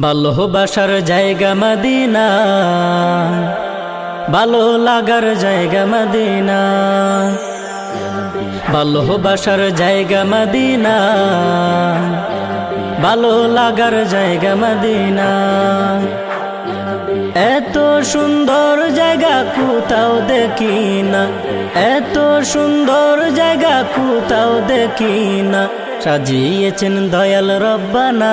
ভালোবাসার জায়গা মদিনা। ভালো লাগার জায়গা মদিনা। ভালোবাসার জায়গা মদিনা। ভালো লাগার জায়গা মদিনা। এত সুন্দর জায়গা কোথাও দেখি না এত সুন্দর জায়গা কোথাও দেখি না সাজিয়েছেন দয়াল রব্বানা।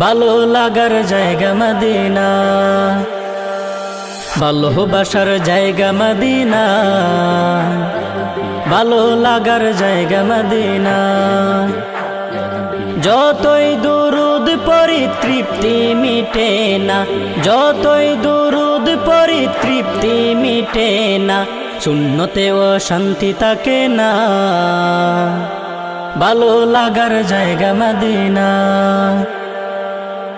ভালো লাগার জায়গা মদিনা। ভালোবাসার জায়গা মদিনা। ভালো লাগার জায়গা মদিনা। যতই দুরুদ পরি তৃপ্তি মিটে না, যতই দুরুদ পরি তৃপ্তি মিটে না শূন্যতেও শান্তি থাকে না। ভালো লাগার জায়গা মদিনা।